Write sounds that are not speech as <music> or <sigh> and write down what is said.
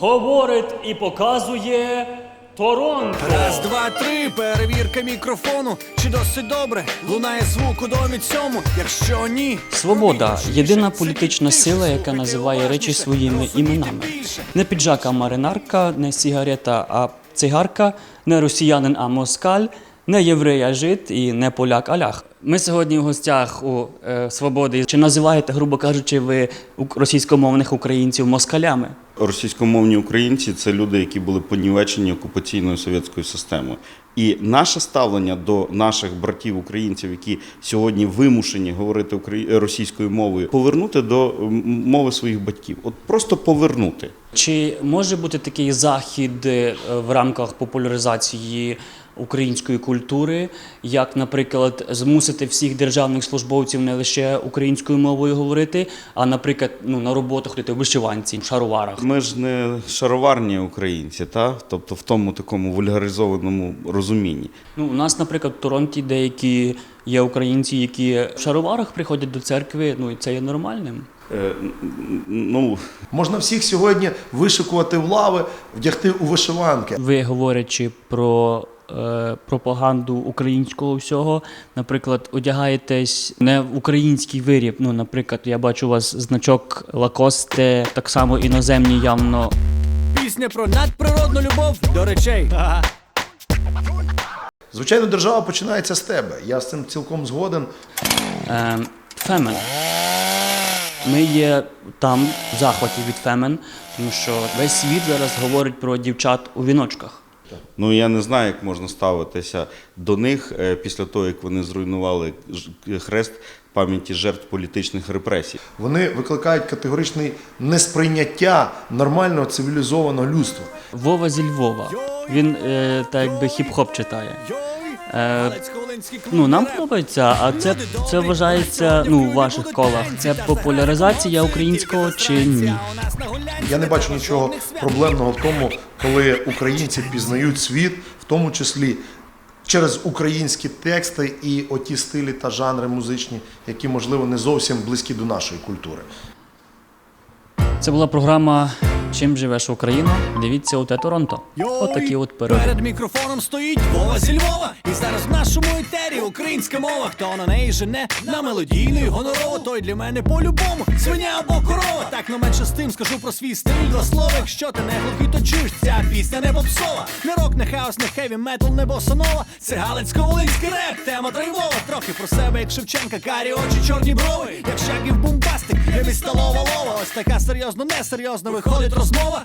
говорить і показує Торонто. Раз, два, три, перевірка мікрофону. Чи досить добре лунає звук у домі цьому? Якщо ні, Свобода єдина політична сила, яка називає речі своїми іменами. Не піджака маринарка, не сігарета, а цигарка, не росіянин, а москаль, не єврей, а жид і не поляк, а лях. Ми сьогодні в гостях у е, Свободи. Чи називаєте, грубо кажучи, ви російськомовних українців москалями? Російськомовні українці це люди, які були понівечені окупаційною совєтською системою. І наше ставлення до наших братів українців, які сьогодні вимушені говорити російською мовою, повернути до мови своїх батьків. От просто повернути. Чи може бути такий захід е, в рамках популяризації української культури, як, наприклад, змусити всіх державних службовців не лише українською мовою говорити, а, наприклад, ну, на роботу ходити в вишиванці, в шароварах? Ми ж не шароварні українці, та тобто в тому такому вульгаризованому розумінні. Ну, у нас, наприклад, в Торонті деякі є українці, які в шароварах приходять до церкви, ну і це є нормальним. Е, ну Можна всіх сьогодні вишикувати в лави, вдягти у вишиванки. Ви говорячи про пропаганду українського всього, наприклад, одягаєтесь не в український виріб. Ну, наприклад, я бачу у вас значок Лакосте, так само іноземні явно. пісня про надприродну любов до речей. Ага. <laughs> Звичайно, держава починається з тебе. Я з цим цілком згоден. Е, фемен. Ми є там в захваті від фемен, тому що весь світ зараз говорить про дівчат у віночках. Ну я не знаю, як можна ставитися до них е, після того, як вони зруйнували ж- хрест пам'яті жертв політичних репресій. Вони викликають категоричне несприйняття нормального цивілізованого людства. Вова зі Львова. Він е, так якби хіп-хоп читає. Е, Ну нам подобається, а це, це вважається ну у ваших колах. Це популяризація українського чи ні? Я не бачу нічого проблемного в тому, коли українці пізнають світ, в тому числі через українські тексти і оті стилі та жанри музичні, які можливо не зовсім близькі до нашої культури. Це була програма Чим живеш Україна? Дивіться у те Торонто. Отакі от перегляди. Перед мікрофоном стоїть Вова зі Львова. І зараз в нашому етері українська мова. Хто на неї жене на мелодійну і гонорово, той для мене по-любому свиня або корова. Так но менше з тим скажу про свій стиль. Два слова, якщо ти не глухий, то чуєш, ця пісня не попсова. Не рок, не хаос, не хеві, метал, не босанова. Це галицько-волинський реп, тема драйвова. Трохи про себе, як Шевченка, карі очі, чорні брови. Така серйозно, несерйозно виходить розмова.